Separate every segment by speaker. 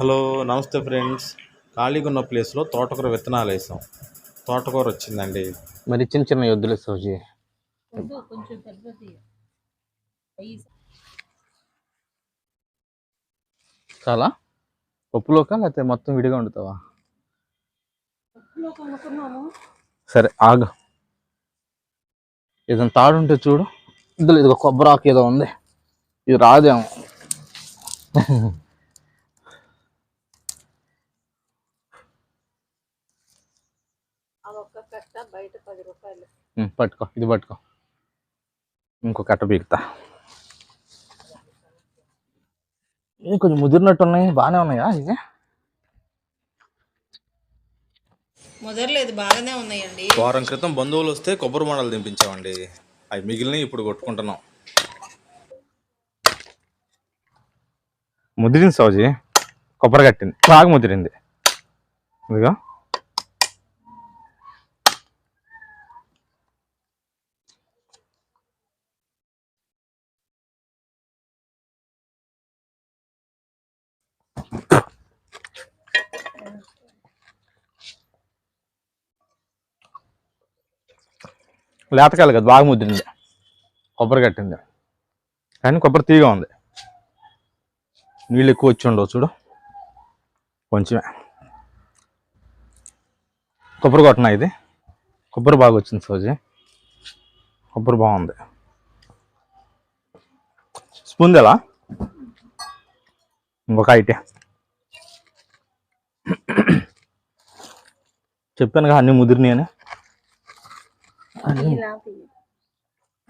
Speaker 1: Hello నమస్తే friends. ఖాళీగా ఉన్న ప్లేస్లో తోటకూర విత్తనాలు వేసాం. తోటకూర వచ్చిందండి.
Speaker 2: మరి చిన్న చిన్న యొద్దులే సౌజీ. చాలా? పప్పులోకా లేకపోతే మొత్తం విడిగా వండుతావా? సరే ఆగు. ఏదైనా తాడు ఉంటే చూడు. ఇందులో ఇదిగో కొబ్బరి ఆకు ఏదో ఉంది. ఇది రాదేమో. పట్టుకో ఇది పట్టుకో. ఇంకో కట్ట పీకుతా. కొంచెం ముదిరినట్టు ఉన్నాయి బాగానే ఉన్నాయా ఇది
Speaker 3: ముదరలేదు బాగానే ఉన్నాయండి.
Speaker 1: వారం క్రితం బంధువులు వస్తే కొబ్బరి మండలు దింపించామండి అవి మిగిలినవి ఇప్పుడు కొట్టుకుంటున్నాం.
Speaker 2: ముదిరింది సౌజీ. కొబ్బరి కట్టింది. బాగా ముదిరింది. ఇదిగో. లేతకాయలు కదా బాగా ముదిరింది కొబ్బరి కట్టింది. కానీ కొబ్బరి తీగా ఉంది. నీళ్ళు ఎక్కువ వచ్చి ఉండవు చూడు. కొంచెమే. కొబ్బరి కొట్టనా ఇది. కొబ్బరి బాగా వచ్చింది సోజీ. కొబ్బరి బాగుంది. స్పూన్ ఎలా ఇంకొక ఐటీ. చెప్పాను కదా అన్నీ ముదిరినాయని. అని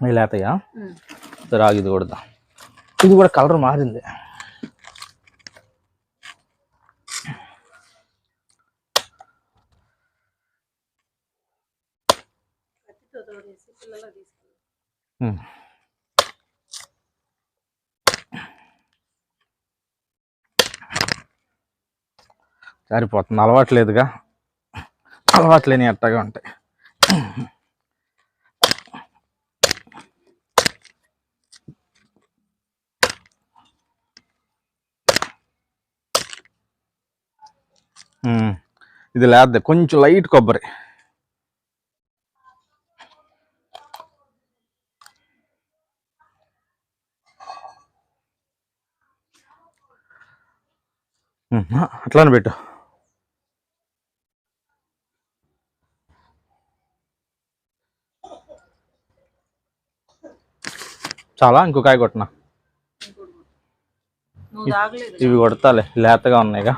Speaker 2: అవి లేతయా సరే ఆగు ఇది కొడదాం ఇది కూడా కలర్ మారింది. సరిపోతుంది అలవాట్లేదుగా అలవాట్లేని అట్టగా ఉంటాయి ఇది లేద్దే కొంచెం లైట్ కొబ్బరి. అట్లానే పెట్టు. చాలా ఇంకో కాయ కొట్టినా. ఇవి కొడతాలే లేతగా ఉన్నాయిగా.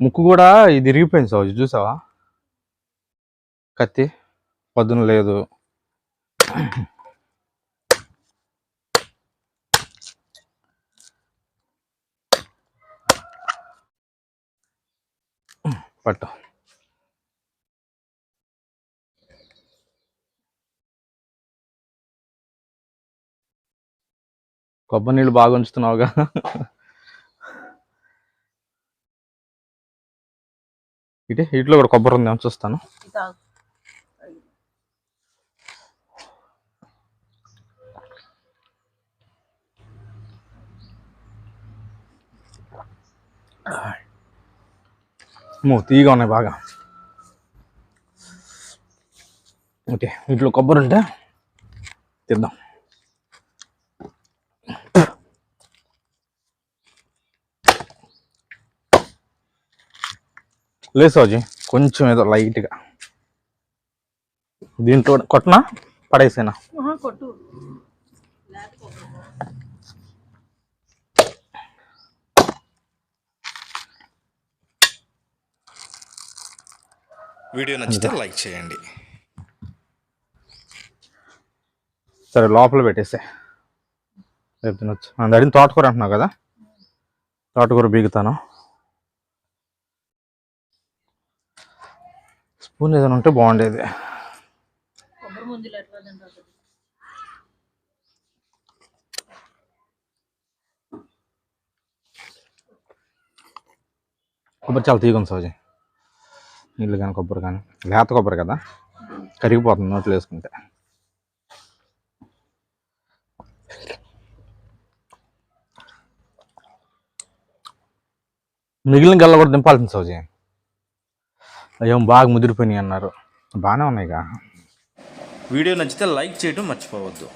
Speaker 2: ముక్కు కూడా ఇది ఇరిగిపోయింది సౌజు చూసావా? కత్తి పొద్దున లేదు. పట్టు. కొబ్బరి నీళ్ళు బాగా ఉంచుతున్నావుగా. ఇటే వీటిలో కూడా కొబ్బరి ఉంది చూస్తాను. మూ తీగా ఉన్నాయి బాగా. ఓకే వీటిలో కొబ్బరి ఉంటే తిద్దాం లేదు సోజీ కొంచెం ఏదో లైట్గా. దీంట్లో కొట్టనా పడేసేనా?
Speaker 1: వీడియో నచ్చితే లైక్ చేయండి.
Speaker 2: సరే లోపల పెట్టేసే. రేపు తినొచ్చు. అందు అడిగిన తోటకూర అంటున్నావు కదా? తోటకూర బీగుతాను. స్పూన్ ఏదైనా ఉంటే బాగుండేది.
Speaker 3: కొబ్బరి
Speaker 2: చాలా తీగుంది సోజీ. నీళ్ళు కానీ కొబ్బరి కానీ. లేత కొబ్బరి కదా? కరిగిపోతుంది నోట్లు వేసుకుంటే. మిగిలిన గల్ల కూడా దింపాల్సింది సోజీ. అయ్యో బాగా ముదిరిపోయినాయి అన్నారు. బాగానే ఉన్నాయిగా.
Speaker 1: వీడియో నచ్చితే లైక్ చేయడం మర్చిపోవద్దు.